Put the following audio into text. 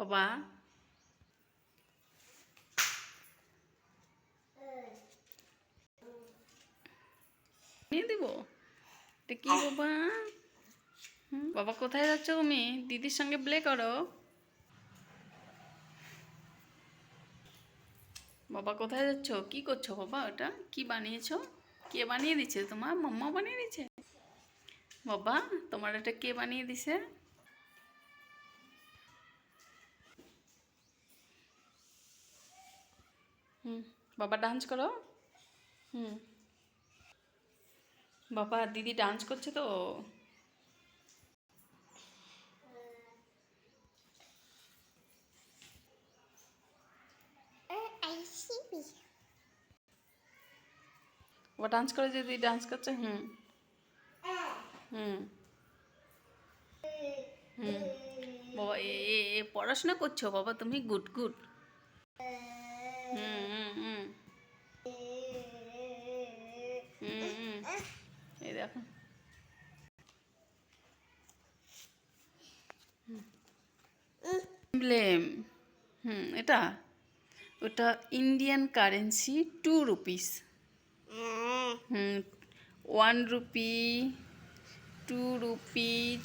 বাবা। কি বাবা? বাবা, কোথায় যাচ্ছ তুমি? দিদির সঙ্গে প্লে করো। বাবা, কোথায় যাচ্ছ? কি করছ বাবা ওটা? কি বানিয়েছো? কে বানিয়ে দিচ্ছে তোমার মাম্মা বানিয়ে দিচ্ছে বাবা, তোমার এটা কে বানিয়ে দিছে? হুম বাবা ডান্স করো। হুম। বাবা দিদি ডান্স করছে তো। বাবা ডান্স করে যে দিদি ডান্স করছে হুম। হুম। হুম। বাবা এ পড়াশোনা করছ? বাবা তুমি গুড গুড। এই দেখো। ব্লেম হুম, এটা? ওটা Indian currency two rupees hmm one rupee two rupees